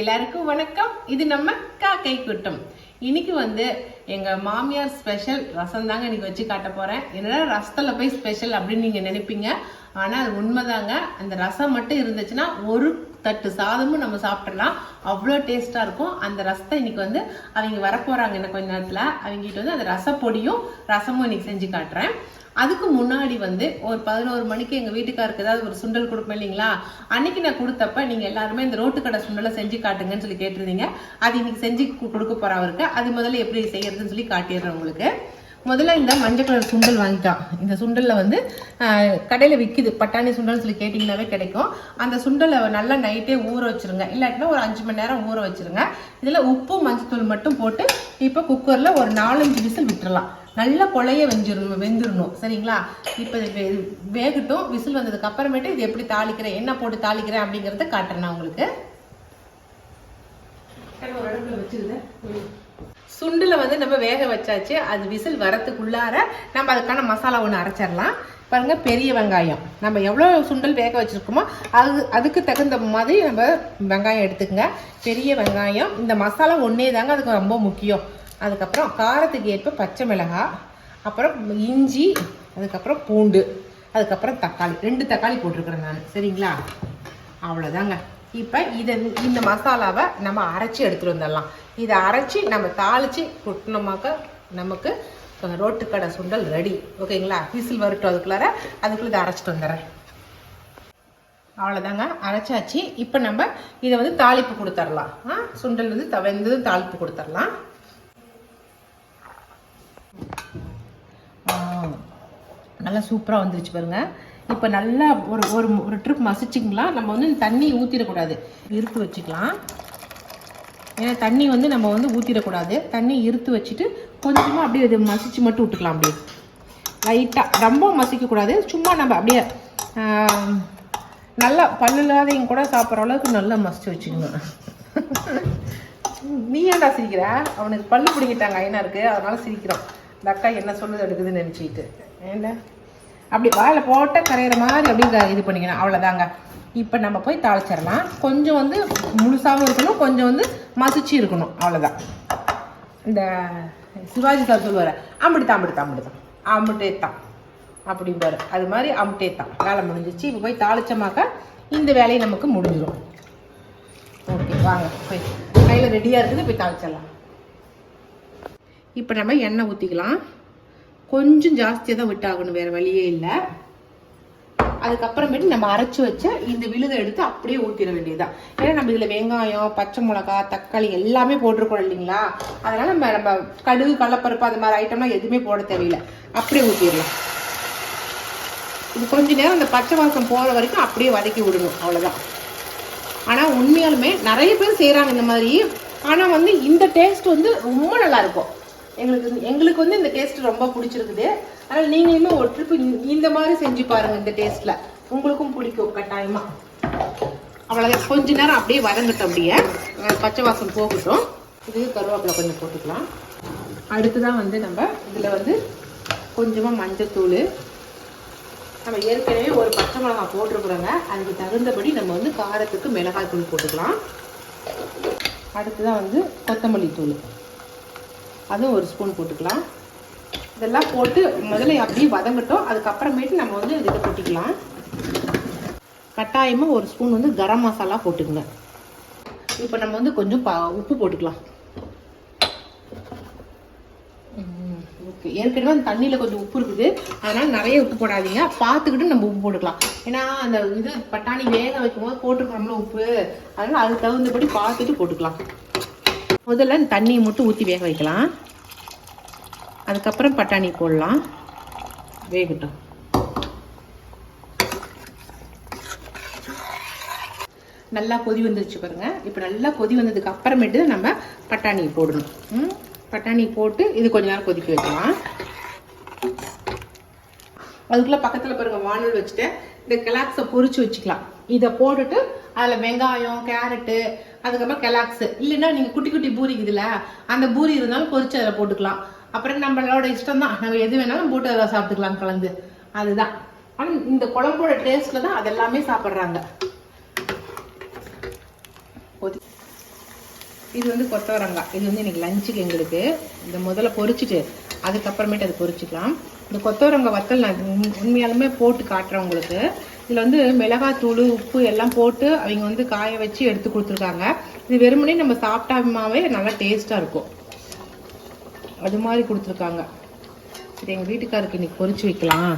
எல்லாருக்கும் வணக்கம். இது நம்ம காக்கை கூட்டம். இன்னைக்கு வந்து எங்க மாமியார் ஸ்பெஷல் ரசம் தாங்க இன்னைக்கு வச்சு காட்ட போறேன். என்னடா ரசத்துல போய் ஸ்பெஷல் அப்படின்னு நீங்க நினைப்பீங்க? ஆனா அது உண்மைதாங்க. அந்த ரசம் மட்டும் இருந்துச்சுன்னா ஒரு தட்டு சாதமும் நம்ம சாப்பிடலாம். அவ்வளோ டேஸ்டா இருக்கும். அந்த ரசத்தை இன்னைக்கு வந்து அவங்க வரப்போறாங்க இன்னும் கொஞ்ச நேரத்துல. அவங்ககிட்ட வந்து அந்த ரசப்பொடியும் ரசமும் இன்னைக்கு செஞ்சு காட்டுறேன். அதுக்கு முன்னாடி வந்து ஒரு பதினோரு மணிக்கு எங்க வீட்டுக்காருக்கு ஏதாவது ஒரு சுண்டல் கொடுப்பேன் இல்லைங்களா? அன்னைக்கு நான் கொடுத்தப்ப நீங்க எல்லாருமே இந்த ரோட்டு கடை சுண்டலை செஞ்சு காட்டுங்கன்னு சொல்லி கேட்டிருந்தீங்க. அது இன்னைக்கு செஞ்சு கொடுக்க போகிறேன் அவருக்கு. அது முதல்ல எப்படி செய்யறதுன்னு சொல்லி காட்டிடுறேன் உங்களுக்கு. முதல்ல இந்த மஞ்சள் கலர் சுண்டல் வாங்கிட்டான் இந்த சுண்டலில் வந்து கடையில் விற்கிது பட்டாணி சுண்டல்னு சொல்லி கேட்டிங்கனாவே கிடைக்கும். அந்த சுண்டலை நல்லா நைட்டே ஊற வச்சிருங்க. இல்லாட்டினா ஒரு அஞ்சு மணி நேரம் ஊற வச்சுருங்க. இதில் உப்பு மஞ்சத்தூள் மட்டும் போட்டு இப்போ குக்கரில் ஒரு நாலஞ்சு விசில் விட்டுறலாம். நல்லா கொலைய வெஞ்சிடணும் வெந்துடணும் சரிங்களா? இப்போ இது வேகட்டும். விசில் வந்ததுக்கு அப்புறமேட்டு இது எப்படி தாளிக்கிறேன் என்ன போட்டு தாளிக்கிறேன் அப்படிங்கறத காட்டுறேன் நான் உங்களுக்கு. சுண்டில் சுண்டுல வந்து நம்ம வேக வச்சாச்சு. அது விசில் வரத்துக்குள்ளார நம்ம அதுக்கான மசாலா ஒன்று அரைச்சிடலாம். பாருங்க பெரிய வெங்காயம். நம்ம எவ்வளோ சுண்டல் வேக வச்சுருக்கோமோ அது அதுக்கு தகுந்த மாதிரி நம்ம வெங்காயம் எடுத்துக்கங்க. பெரிய வெங்காயம். இந்த மசாலா ஒன்றே தாங்க அதுக்கு ரொம்ப முக்கியம். அதுக்கப்புறம் காரத்துக்கு ஏற்ப பச்சை மிளகாய் அப்புறம் இஞ்சி அதுக்கப்புறம் பூண்டு அதுக்கப்புறம் தக்காளி. ரெண்டு தக்காளி போட்டிருக்கிறேன் நான். சரிங்களா? அவ்வளோதாங்க. இப்போ இதை இந்த மசாலாவை நம்ம அரைச்சி எடுத்துகிட்டு வந்துடலாம். இதை அரைச்சி நம்ம தாளித்து கொட்டினோமாக்க நமக்கு ரோட்டுக்கடை சுண்டல் ரெடி. ஓகேங்களா? விசில் வரட்டும் அதுக்குள்ளார. அதுக்குள்ளே இதை அரைச்சிட்டு வந்துடுறேன். அவ்வளோதாங்க. அரைச்சாச்சு. இப்போ நம்ம இதை வந்து தாளிப்பு கொடுத்துர்லாம் ஆ? சுண்டல் வந்து த- வெந்ததும் தாளிப்பு கொடுத்துர்லாம் நல்லா சூப்பராக வந்துருச்சு பாருங்கள் இப்போ நல்லா ஒரு ஒரு ஒரு ட்ரிப் மசிச்சிங்களா நம்ம வந்து தண்ணி ஊற்றிடக்கூடாது இருத்து வச்சுக்கலாம். ஏன்னா தண்ணி வந்து நம்ம வந்து ஊற்றிடக்கூடாது தண்ணி இருத்து வச்சுட்டு கொஞ்சமாக அப்படியே இது மசிச்சு மட்டும் விட்டுக்கலாம் அப்படியே. லைட்டாக ரொம்ப மசிக்கக்கூடாது. சும்மா நம்ம அப்படியே நல்லா பல்லு இல்லாதவங்க கூட சாப்பிட்ற அளவுக்கு நல்லா மசிச்சு வச்சுக்கணும் நீ ஏன்டா சிரிக்கிற? அவனுக்கு பல்லு பிடிக்கிட்டாங்க ஐயனாருக்கு. அதனால சிரிக்கிறான் இந்த அக்கா என்ன சொல்லுது எடுக்குதுன்னு நினச்சிக்கிட்டு ஏண்டா அப்படி வாயில் போட்ட கரையிற மாதிரி அப்படி இது பண்ணிக்கணும். அவ்வளோதாங்க இப்போ நம்ம போய் தாளிச்சிடலாம். கொஞ்சம் வந்து முழுசாகவும் இருக்கணும் கொஞ்சம் வந்து மசிச்சு இருக்கணும். அவ்வளோதான் இந்த சிவாஜி சார் சொல்லுவார் அம்பிடுதான் அம்பிடுதான் அம்பிடுதான் அம்பிட்டே தான் அப்படிம்பார். அது மாதிரி அம்பிட்டே தான் வேலை முடிஞ்சிச்சு. இப்போ போய் தாளிச்சமாக்க இந்த வேலையை நமக்கு முடிஞ்சிடும் ஓகே வாங்க போய் கையில் ரெடியாக இருக்குது போய் தாளிச்சிடலாம். இப்போ நம்ம எண்ணெய் ஊற்றிக்கலாம் கொஞ்சம் ஜாஸ்தியாக தான் விட்டாகணும் வேறு வழியே இல்லை. அதுக்கப்புறமேட்டு நம்ம அரைச்சி வச்ச இந்த விழுதை எடுத்து அப்படியே ஊற்றிட வேண்டியதுதான். ஏன்னா நம்ம இதில் வெங்காயம் பச்சை மிளகா தக்காளி எல்லாமே போட்டிருக்கோம் இல்லைங்களா? அதனால் நம்ம நம்ம கடுகு கடலப்பருப்பு அந்த மாதிரி ஐட்டம்லாம் எதுவுமே போட தேவையில்லை. அப்படியே ஊற்றிடலாம் இது கொஞ்ச நேரம் அந்த பச்சை வாசம் போகிற வரைக்கும் அப்படியே வதக்கி விடணும் அவ்வளோதான் ஆனால் உண்மையாலுமே நிறைய பேர் செய்கிறாங்க இந்த மாதிரி. ஆனால் வந்து இந்த டேஸ்ட் வந்து ரொம்ப நல்லா இருக்கும். எங்களுக்கு எங்களுக்கு வந்து இந்த டேஸ்ட் ரொம்ப பிடிச்சிருக்குது அதனால் நீங்களுமே ஒரு ட்ரிப் இந்த மாதிரி செஞ்சு பாருங்க இந்த டேஸ்ட்டில் உங்களுக்கும் பிடிக்கும் கட்டாயமாக அவ்வளோதான் கொஞ்ச நேரம் அப்படியே வதங்கட்டும் அப்படியே. பச்சை வாசம் போகட்டும். இது கருவேப்பிலை கொஞ்சம் போட்டுக்கலாம். அடுத்துதான் வந்து நம்ம இதில் வந்து கொஞ்சமாக மஞ்சத்தூள். நம்ம ஏற்கனவே ஒரு பச்சை மிளகாய் போட்டிருக்குறோங்க. அதுக்கு தகுந்தபடி நம்ம வந்து காரத்துக்கு மிளகாய் தூள் போட்டுக்கலாம். அடுத்ததான் வந்து கொத்தமல்லி தூள். அதுவும் ஒரு ஸ்பூன் போட்டுக்கலாம். இதெல்லாம் போட்டு முதல்ல அப்படியே வதங்கட்டும். அதுக்கப்புறமேட்டு நம்ம வந்து இதை கொட்டிக்கலாம். கட்டாயமாக ஒரு ஸ்பூன் வந்து கரம் மசாலா போட்டுக்கங்க. இப்போ நம்ம வந்து கொஞ்சம் பா உப்பு போட்டுக்கலாம். ஓகே. ஏற்கனவே அந்த தண்ணியில் கொஞ்சம் உப்பு இருக்குது. அதனால் நிறைய உப்பு போடாதீங்க. பார்த்துக்கிட்டு நம்ம உப்பு போட்டுக்கலாம். ஏன்னா அந்த இது பட்டாணி வேக வைக்கும் போது போட்டுருக்கோம்ல உப்பு. அதனால் அதுக்கு தகுந்தபடி பார்த்துட்டு போட்டுக்கலாம். முதல்ல தண்ணியை மட்டும் ஊற்றி வேக வைக்கலாம். அதுக்கப்புறம் பட்டாணி போடலாம். வேகட்டும். நல்லா கொதி வந்துருச்சு பாருங்கள் இப்போ நல்லா கொதி வந்ததுக்கு அப்புறமேட்டு நம்ம பட்டாணி போடணும். ம்? பட்டாணி போட்டு இது கொஞ்ச நேரம் கொதிக்க வைக்கலாம். அதுக்குள்ளே பக்கத்தில் பாருங்கள் வானல் வச்சுட்டு இந்த கெலாக்ஸை பொறிச்சு வச்சுக்கலாம். இதை போட்டுட்டு அதில் வெங்காயம் கேரட்டு அதுக்கப்புறம் கெலாக்ஸ் இல்லைன்னா நீங்கள் குட்டி குட்டி பூரி இருக்குதுல்ல அந்த பூரி இருந்தாலும் பொரிச்சு அதில் போட்டுக்கலாம். அப்புறம் நம்மளோட இஷ்டம் தான் நம்ம எது வேணாலும் போட்டு அதில் சாப்பிட்டுக்கலாம் கலந்து. அதுதான். ஆனால் இந்த குழம்போட டேஸ்ட்டில் தான் அதெல்லாமே சாப்பிட்றாங்க. இது வந்து கொத்தவரங்காய். இது வந்து இன்னைக்கு லஞ்சுக்கு எங்களுக்கு. இந்த முதல்ல பொரிச்சிட்டு அதுக்கப்புறமேட்டு அது பொரிச்சுக்கலாம். இந்த கொத்தவரங்காய் வத்தல் நான் உண்- உண்மையாலுமே போட்டு காட்டுறேன் உங்களுக்கு. இதில் வந்து மிளகாத்தூள் உப்பு எல்லாம் போட்டு அவங்க வந்து காய வச்சு எடுத்து கொடுத்துருக்காங்க. இது வெறுமனே நம்ம சாப்பிட்டாமாவே நல்லா டேஸ்ட்டாக இருக்கும். அது மாதிரி கொடுத்துருக்காங்க. சரி எங்கள் வீட்டுக்காருக்கு இன்னைக்கு பொரிச்சு வைக்கலாம்.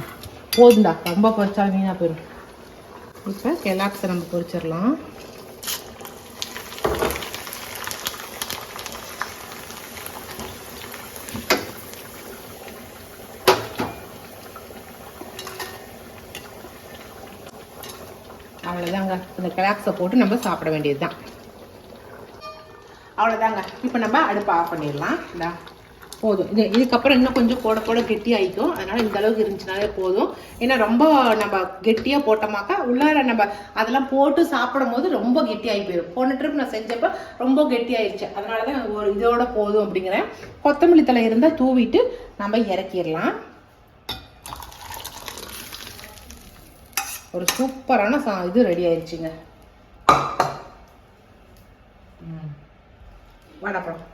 போதுண்டா ரொம்ப பொரிச்சா வீணாக போயிடும் இப்போ கெலாக்ஸை நம்ம பொறிச்சிடலாம் அவ்வளோதாங்க போட்டு நம்ம சாப்பிட வேண்டியது தான் அவ்வளோதாங்க இப்போ நம்ம அடுப்பை ஆஃப் பண்ணிடலாம். இந்தா. போதும். இது இதுக்கப்புறம் இன்னும் கொஞ்சம் போட போட கெட்டி ஆயிக்கும். அதனால இந்த அளவுக்கு இருந்துச்சுனாலே போதும். ஏன்னா ரொம்ப நம்ம கெட்டியா போட்டோமாக்கா உள்ளார நம்ம அதெல்லாம் போட்டு சாப்பிடும் போது ரொம்ப கெட்டி ஆகி போயிடும் போன ட்ரிப் நான் செஞ்சப்போ ரொம்ப கெட்டி ஆயிடுச்சு அதனால தான் ஒரு இதோட போதும் அப்படிங்கிறேன். கொத்தமல்லி தலை இருந்தால் தூவிட்டு நம்ம இறக்கிடலாம். ஒரு சூப்பரான சா இது ரெடி ஆயிடுச்சுங்க ம். வாடாப்பழம்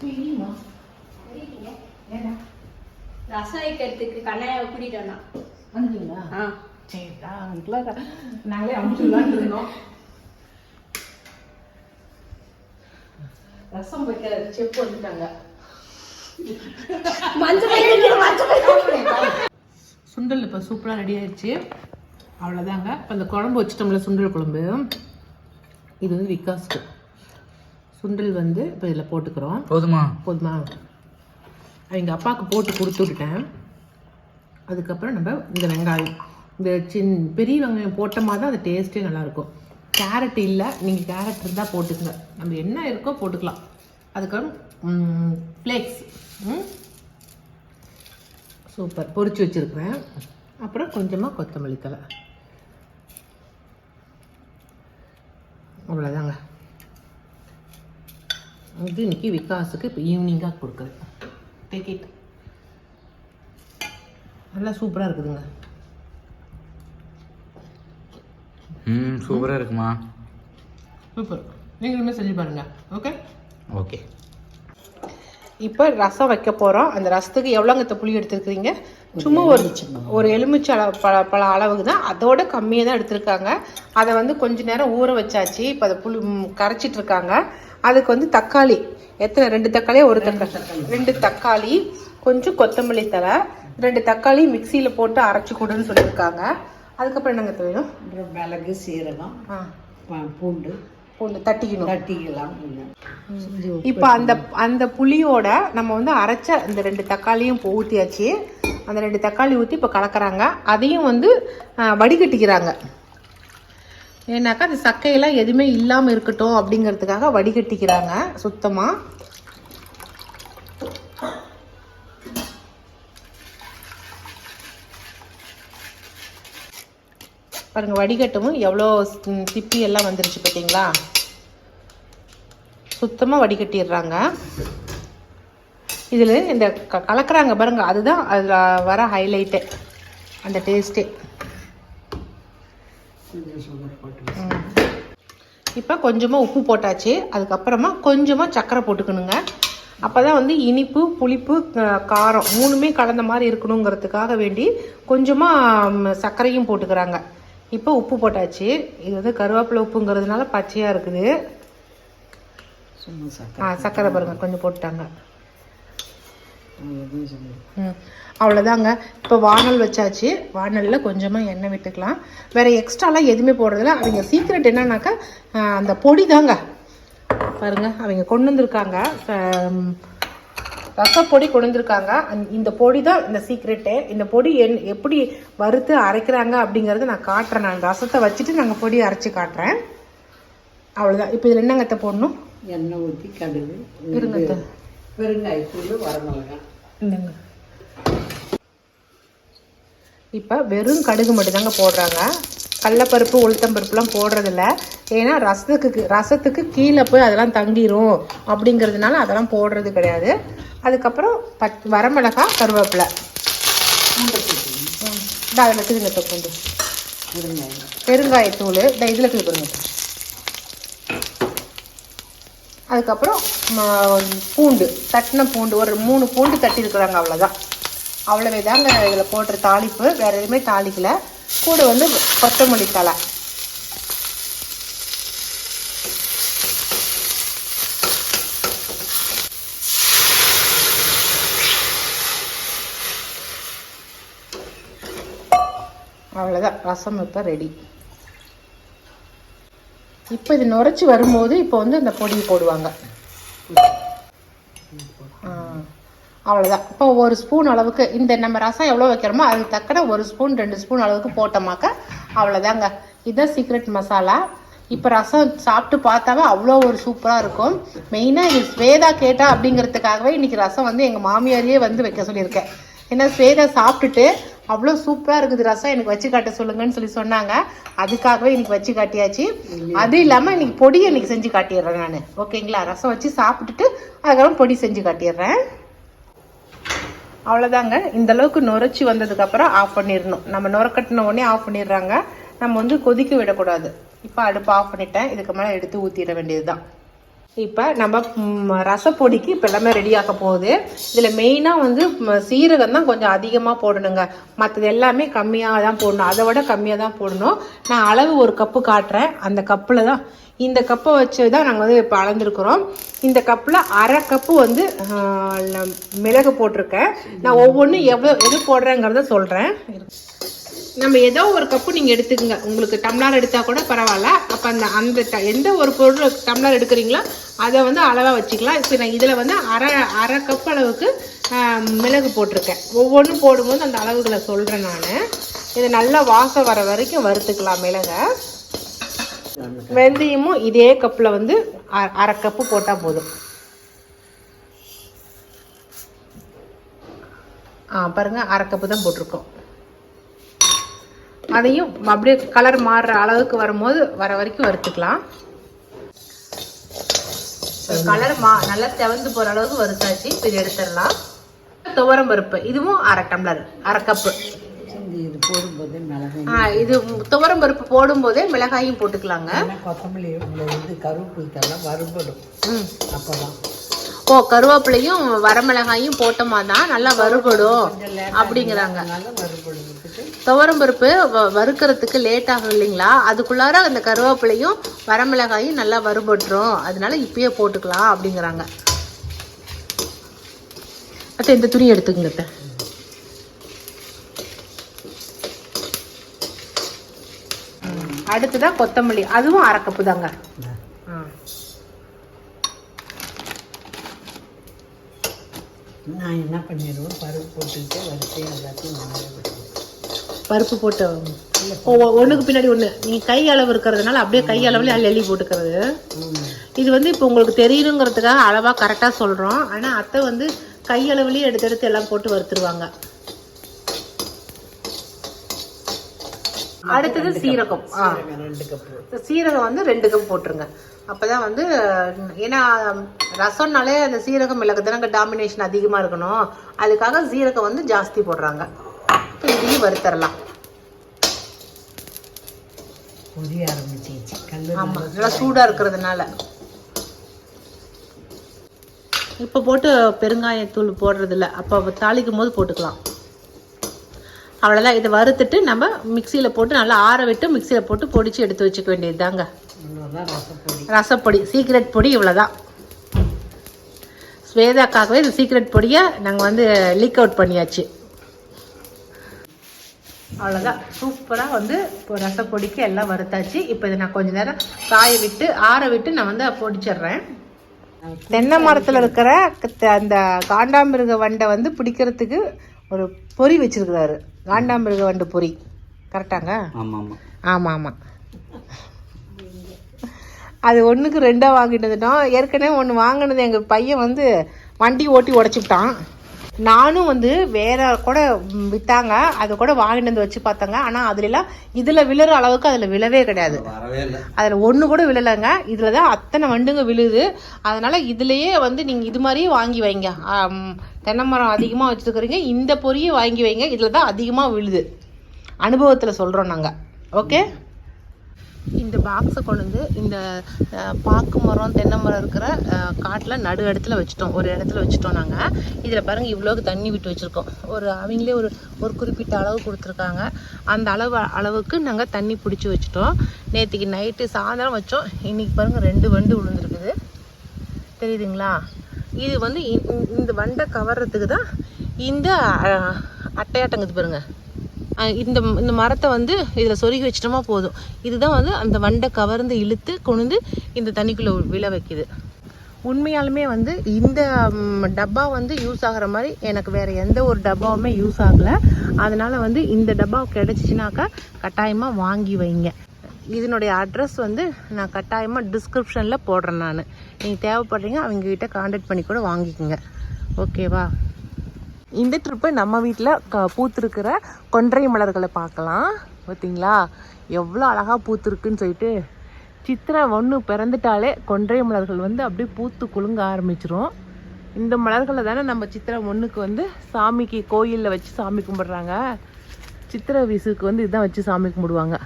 தெரியுமா? ஏடா? ரசம் வைக்கிறதுக்கு கண்ணாய கூட்டிட்டு வந்தான் வந்துட்டீங்களா ஆ சரிடா நாங்களே அமுச்சுடலான்னு இருந்தோம். ரசம் வைக்கிற செப் வந்துட்டாங்க. மஞ்சள் மஞ்சள் சுண்டல் இப்போ சூப்பராக ரெடி ஆயிடுச்சு. அவ்வளோதாங்க இப்போ இந்த குழம்பு வச்சுட்டோம்ல சுண்டல் குழம்பு. இது வந்து விகாஸ்க்கு சுண்டல் வந்து இப்போ இதில் போட்டுக்கிறோம். போதுமா? போதுமா? அவங்க அப்பாவுக்கு போட்டு கொடுத்து விட்டுட்டேன். அதுக்கப்புறம் நம்ம இந்த வெங்காயம் இந்த சின் பெரிய வெங்காயம் போட்டோமா தான் அது டேஸ்ட்டே நல்லாயிருக்கும். கேரட் இல்லை நீங்கள் கேரட் இருந்தால் போட்டுக்கங்க. நம்ம என்ன இருக்கோ போட்டுக்கலாம். அதுக்கப்புறம் ஃப்ளேக்ஸ் சூப்பர். பொரிச்சு வச்சுருக்கிறேன். அப்புறம் கொஞ்சமாக கொத்தமல்லி தழை. அவ்வளோதாங்க இது இன்னைக்கு விகாஸுக்கு இப்போ ஈவினிங்காக கொடுக்குறேன் டேக் இட் நல்லா சூப்பராக இருக்குதுங்க. ம் சூப்பராக இருக்குமா? சூப்பர். நீங்களுமே செஞ்சு பாருங்க. ஓகே ஓகே இப்போ ரசம் வைக்க போகிறோம் அந்த ரசத்துக்கு எவ்வளோங்கத்த புளி எடுத்துருக்கிறீங்க? சும்மா ஒரு ஒரு எலுமிச்சை அளவு பழ பழ அளவுக்கு தான் அதோட கம்மியாக தான் எடுத்திருக்காங்க. அதை வந்து கொஞ்ச நேரம் ஊற வச்சாச்சு. இப்போ அதை புளி கரைச்சிட்டு இருக்காங்க. அதுக்கு வந்து தக்காளி. எத்தனை? ரெண்டு தக்காளியா ஒரு தக்காளி. ரெண்டு தக்காளி கொஞ்சம் கொத்தமல்லி தழை ரெண்டு தக்காளி மிக்சியில் போட்டு அரைச்சி கொடுன்னு சொல்லியிருக்காங்க. அதுக்கப்புறம் என்னங்க வேணும்? மிளகு சீரகம் பூண்டு. பூண்டு தட்டிக்கணும். தட்டிக்கலாம். இப்போ அந்த அந்த புளியோட நம்ம வந்து அரைச்ச இந்த ரெண்டு தக்காளியும் ஊற்றியாச்சு அந்த ரெண்டு தக்காளி ஊற்றி இப்போ கலக்கறாங்க. அதையும் வந்து வடிகட்டிக்கிறாங்க. ஏன்னாக்கா அந்த சக்கையெல்லாம் எதுவுமே இல்லாமல் இருக்கட்டும் அப்படிங்கிறதுக்காக வடிகட்டிக்கிறாங்க சுத்தமாக பாருங்க வடிகட்டவும் எவ்வளோ சிப்பி திப்பி எல்லாம் வந்துருச்சு பார்த்தீங்களா சுத்தமாக வடிகட்டிடுறாங்க. இதில் இந்த க கலக்குறாங்க பாருங்க அதுதான் அதில் வர ஹைலைட்டு அந்த டேஸ்ட்டே இப்போ கொஞ்சமாக உப்பு போட்டாச்சு. அதுக்கப்புறமா கொஞ்சமாக சர்க்கரை போட்டுக்கணுங்க. அப்போ தான் வந்து இனிப்பு புளிப்பு காரம் மூணுமே கலந்த மாதிரி இருக்கணுங்கிறதுக்காக வேண்டி கொஞ்சமாக சர்க்கரையும் போட்டுக்கிறாங்க. இப்போ உப்பு போட்டாச்சு. இது வந்து கருவேப்பிலை உப்புங்கிறதுனால பச்சையாக இருக்குது. ஆ சக்கரை சர்க்கரை பாருங்க கொஞ்சம் போட்டாங்க அவ்வளோதாங்க இப்போ வானல் வச்சாச்சு. வானலில் கொஞ்சமாக எண்ணெய் விட்டுக்கலாம். வேறு எக்ஸ்ட்ராலாம் எதுவுமே போடுறதில்ல. அவங்க சீக்ரெட் என்னன்னாக்கா அந்த பொடி தாங்க பாருங்க அவங்க கொண்டு வந்திருக்காங்க. ரசப்பொடி கொண்டு வந்திருக்காங்க அந்த- இந்த பொடி தான் இந்த சீக்ரெட்டு இந்த பொடி என் எப்படி வறுத்து அரைக்கிறாங்க அப்படிங்கிறத நான் காட்டுறேன். நான் ரசத்தை வச்சுட்டு நாங்கள் பொடி அரைச்சி காட்டுறேன். அவ்வளோதான் இப்போ இதில் என்னங்கத்தை போடணும்? எண்ணெய் ஊற்றி கடுகு. பெருங்காயத்தூள் இல்லைங்க இப்போ வெறும் கடுகு மட்டும்தாங்க போடுறாங்க. கடலப்பருப்பு உளுத்தம்பருப்புலாம் போடுறதில்ல. ஏன்னா ரசத்துக்கு ரசத்துக்கு கீழே போய் அதெல்லாம் தங்கிரும் அப்படிங்கிறதுனால அதெல்லாம் போடுறது கிடையாது. அதுக்கப்புறம் பச் வரமிளகா கருவேப்பிலை. இந்த அதில் இருக்குதுங்க தொப்புண்டு பெருங்காயத்தூள். இந்த இதில் இருக்குது அதுக்கப்புறம் பூண்டு தட்டின பூண்டு. ஒரு மூணு பூண்டு தட்டியிருக்கிறாங்க அவ்வளோதான் அவ்வளவே தாங்க இதில் போடுற தாளிப்பு. வேறு எதுவுமே தாளிக்கலை. கூட வந்து கொத்தமல்லி தலை அவ்வளோதான் ரசம் இப்போ ரெடி இப்போ இது நுரைச்சி வரும்போது இப்போ வந்து இந்த பொடியை போடுவாங்க ஆ, அவ்வளோதான் இப்போ ஒரு ஸ்பூன் அளவுக்கு இந்த நம்ம ரசம் எவ்வளோ வைக்கிறோமோ அதுக்கு தக்கன ஒரு ஸ்பூன் ரெண்டு ஸ்பூன் அளவுக்கு போட்டோமாக்க அவ்வளோதாங்க இதுதான் சீக்ரெட் மசாலா இப்போ ரசம் சாப்பிட்டு பார்த்தாவே அவ்வளோ ஒரு சூப்பராக இருக்கும். மெயினாக இது ஸ்வேதா கேட்டா அப்படிங்கிறதுக்காகவே இன்றைக்கி ரசம் வந்து எங்கள் மாமியாரையே வந்து வைக்க சொல்லியிருக்கேன். ஏன்னா ஸ்வேதா சாப்பிட்டுட்டு அவ்வளோ சூப்பராக இருக்குது ரசம் எனக்கு வச்சு காட்ட சொல்லுங்கன்னு சொல்லி சொன்னாங்க. அதுக்காகவே இன்னைக்கு வச்சு காட்டியாச்சு. அது இல்லாமல் இன்னைக்கு பொடி இன்னைக்கு செஞ்சு காட்டிடுறேன் நான். ஓகேங்களா? ரசம் வச்சு சாப்பிட்டுட்டு அதுக்கப்புறம் பொடி செஞ்சு காட்டிடுறேன். அவ்வளோதாங்க இந்தளவுக்கு நுரைச்சி வந்ததுக்கப்புறம் ஆஃப் பண்ணிடணும் நம்ம நுரக்கட்டின உடனே ஆஃப் பண்ணிடுறாங்க. நம்ம வந்து கொதிக்க விடக்கூடாது. இப்போ அடுப்பு ஆஃப் பண்ணிட்டேன். இதுக்கு மேலே எடுத்து ஊற்றிட வேண்டியது தான் இப்போ நம்ம ரசப்பொடிக்கு இப்போ எல்லாமே ரெடி ஆக போகுது. இதில் மெயினாக வந்து சீரகம் தான் கொஞ்சம் அதிகமாக போடணுங்க. மற்றது எல்லாமே கம்மியாக தான் போடணும். அதை விட கம்மியாக தான் போடணும். நான் அளவு ஒரு கப்பு காட்டுறேன். அந்த கப்பில் தான். இந்த கப்பை வச்சு தான் நாங்கள் வந்து இப்போ அளந்துருக்குறோம். இந்த கப்பில் அரை கப்பு வந்து மிளகு போட்டிருக்கேன். நான் ஒவ்வொன்றும் எவ்வளோ எது போடுறேங்கிறத சொல்கிறேன் நம்ம ஏதோ ஒரு கப்பு நீங்கள் எடுத்துக்கங்க. உங்களுக்கு டம்ளர் எடுத்தால் கூட பரவாயில்ல. அப்போ அந்த அந்த ட- எந்த ஒரு பொருள் டம்ளர் எடுக்கிறீங்களோ அதை வந்து அளவாக வச்சுக்கலாம். இப்போ நான் இதில் வந்து அரை அரை கப் அளவுக்கு மிளகு போட்டிருக்கேன். ஒவ்வொன்றும் போடும்போது அந்த அளவுகளை சொல்கிறேன் நான். இதை நல்லா வாசம் வர வரைக்கும் வறுத்துக்கலாம் மிளகை. வெந்தயமும் இதே கப்பில் வந்து அ- அரை கப்பு போட்டால் போதும். ஆ பாருங்கள் அரை கப்பு தான் போட்டிருக்கோம். அதையும் அப்படியே கலர் மாறுற அளவுக்கு வரும்போது வர வரைக்கும் வறுத்துக்கலாம். கலர் மா நல்லா செவந்து போகிற அளவுக்கு வறுத்தாச்சு இப்போ எடுத்துடலாம். துவரம் பருப்பு இதுவும் அரை டம்ளர் அரை கப்பு இது போடும்போது மிளகாய் ஆ, இது துவரம் பருப்பு போடும்போதே மிளகாயும் போட்டுக்கலாங்க. கொத்தமல்லி இது கருவேப்பிலாம் வறுபடும். அப்போதான். ஓ கருவேப்பிலையும் வரமிளகாயும் போட்டோமா தான் நல்லா வறுபடும். அப்படிங்கிறாங்க. அதனால வறுபடுறதுக்கு துவரம் பருப்பு வ- லேட் ஆகும் இல்லைங்களா? அதுக்குள்ளார அந்த கருவேப்பிலையும் வரமிளகாயும் நல்லா வறுபட்டுரும். அதனால இப்பயே போட்டுக்கலாம் அப்படிங்கிறாங்க. அத்தை இந்த துணி எடுத்துக்கங்க அத்தை. அடுத்ததான் கொத்தமல்லி. அதுவும் அரைக்கப்பு தாங்க. ஆ. நான் என்ன பண்ணிடுவோம் பருப்பு போட்டுக்கிட்டு வரிசையாக எல்லாத்தையும் பருப்பு போட்டு ஒன்றுக்கு பின்னாடி ஒன்று நீ கை அளவு இருக்கிறதுனால அப்படியே கை அளவுல அள்ளி அள்ளி போட்டுக்கிறது. இது வந்து இப்போ உங்களுக்கு தெரியணுங்கிறதுக்காக அளவாக கரெக்டாக சொல்கிறோம் ஆனால் அத்தை வந்து கை அளவுலேயே எடுத்து எடுத்து எல்லாம் போட்டு வறுத்துருவாங்க. அடுத்தது சீரகம். சீரகம் வந்து ரெண்டு கப் போட்டுருங்க. அப்பதான் வந்து ஏன்னா ரசம்னாலே அந்த சீரகம் மிளகு தானங்க டாமினேஷன் அதிகமாக இருக்கணும். அதுக்காக சீரகம் வந்து ஜாஸ்தி போடுறாங்க. இதையும் வறுத்தரலாம். பொரிய ஆரம்பிச்சிச்சு கல் ஆமா நல்லா சூடா இருக்கிறதுனால. இப்போ போட்டு பெருங்காயத்தூள் போடுறது இல்ல அப்போ தாளிக்கும் போது போட்டுக்கலாம். அவ்வளோதான் இதை வறுத்துட்டு நம்ம மிக்சியில் போட்டு நல்லா ஆற விட்டு மிக்சியில் போட்டு பொடிச்சு எடுத்து வச்சுக்க வேண்டியது தாங்க. ரசப்பொடி. சீக்ரெட் பொடி இவ்வளோதான் ஸ்வேதாக்காகவே இந்த சீக்ரெட் பொடியை நாங்கள் வந்து லீக் அவுட் பண்ணியாச்சு. அவ்வளோதான் சூப்பராக வந்து இப்போ ரசப்பொடிக்கு எல்லாம் வறுத்தாச்சு. இப்போ இதை நான் கொஞ்ச நேரம் காய விட்டு ஆற விட்டு நான் வந்து பொடிச்சிடுறேன். தென்னை மரத்தில் இருக்கிற க- அந்த காண்டாமிருக வண்டை வந்து பிடிக்கிறதுக்கு ஒரு பொறி வச்சிருக்கிறாரு. காண்டாமிருக வண்டு பொறி. கரெக்டாங்க ஆமாம் ஆமாம். ஆமாம். ஆமாம் அது ஒன்றுக்கு ரெண்டாக வாங்கிட்டு வந்துட்டோம் ஏற்கனவே ஒன்று வாங்கினது எங்கள் பையன் வந்து வண்டி ஓட்டி உடச்சிவிட்டான் நானும் வந்து வேற கூட வித்தாங்க அதை கூட வாங்கிட்டு வந்து வச்சு பார்த்தாங்க. ஆனால் அதுலலாம் இதில் விழுற அளவுக்கு அதில் விழவே கிடையாது. அதில் ஒன்று கூட விழலைங்க. இதில் தான் அத்தனை வண்டுங்க விழுது. அதனால் இதுலேயே வந்து நீங்கள் இது மாதிரியே வாங்கி வைங்க. தென்னை மரம் அதிகமாக வச்சுருக்கிறீங்க. இந்த பொரியை வாங்கி வைங்க. இதில் தான் அதிகமாக விழுது. அனுபவத்தில் சொல்கிறோம் நாங்கள் ஓகே? இந்த பாக்ஸை கொண்டு வந்து இந்த பாக்கு மரம் தென்னை மரம் இருக்கிற காட்டில் நடு இடத்துல வச்சுட்டோம். ஒரு இடத்துல வச்சுட்டோம் நாங்கள் இதில் பாருங்கள் இவ்வளோக்கு தண்ணி விட்டு வச்சுருக்கோம். ஒரு அவங்களே ஒரு ஒரு குறிப்பிட்ட அளவு கொடுத்துருக்காங்க. அந்த அளவு அளவுக்கு நாங்கள் தண்ணி பிடிச்சி வச்சுட்டோம். நேற்றுக்கு நைட்டு சாயந்தரம் வச்சோம். இன்றைக்கி பாருங்கள் ரெண்டு வண்டு விழுந்துருக்குது. தெரியுதுங்களா? இது வந்து இந்த வண்டை கவர்றதுக்கு தான் இந்த அட்டையாட்டங்குது பாருங்கள் இந்த இந்த மரத்தை வந்து இதில் சொருகி வச்சிட்டோமா போதும். இதுதான் வந்து அந்த வண்டை கவர்ந்து இழுத்து கொண்டு இந்த தண்ணிக்குள்ளே விழ வைக்குது. உண்மையாலுமே வந்து இந்த டப்பா வந்து யூஸ் ஆகிற மாதிரி எனக்கு வேறு எந்த ஒரு டப்பாவுமே யூஸ் ஆகலை. அதனால் வந்து இந்த டப்பா கிடச்சிச்சினாக்கா கட்டாயமாக வாங்கி வைங்க. இதனுடைய அட்ரஸ் வந்து நான் கட்டாயமாக டிஸ்கிரிப்ஷனில் போடுறேன் நான். நீங்கள் தேவைப்படுறீங்க அவங்கக்கிட்ட காண்டாக்ட் பண்ணி கூட வாங்கிக்கோங்க. ஓகேவா? இந்த ட்ரிப்பு நம்ம வீட்டில் க பூத்திருக்கிற கொன்றை மலர்களை பார்க்கலாம். பார்த்தீங்களா எவ்வளோ அழகாக பூத்துருக்குன்னு சொல்லிட்டு சித்திரை ஒன்று பிறந்துட்டாலே கொன்றை மலர்கள் வந்து அப்படியே பூத்து குலுங்க ஆரம்பிச்சிரும். இந்த மலர்களை தானே நம்ம சித்திரை ஒன்றுக்கு வந்து சாமிக்கு கோயிலில் வச்சு சாமி கும்பிட்றாங்க. சித்திரை விசுக்கு வந்து இதான் வச்சு சாமி கும்பிடுவாங்க.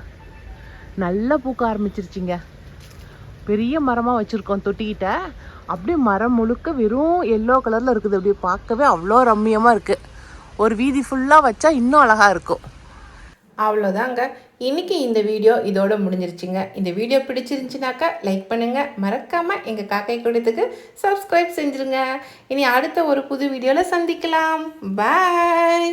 நல்லா பூக்க ஆரம்பிச்சிருச்சிங்க. பெரிய மரமாக வச்சுருக்கோம் தொட்டிக்கிட்ட. அப்படியே மரம் முழுக்க வெறும் எல்லோ கலரில் இருக்குது. அப்படியே பார்க்கவே அவ்வளோ ரம்மியமாக இருக்குது ஒரு வீதி ஃபுல்லாக வச்சா இன்னும் அழகாக இருக்கும். அவ்வளோதாங்க. இன்றைக்கி இந்த வீடியோ இதோட முடிஞ்சிருச்சுங்க. இந்த வீடியோ பிடிச்சிருந்துச்சுனாக்கா லைக் பண்ணுங்கள் மறக்காமல் எங்கள் காக்கை கூடத்துக்கு சப்ஸ்கிரைப் செஞ்சுருங்க. இனி அடுத்த ஒரு புது வீடியோவில் சந்திக்கலாம். பாய்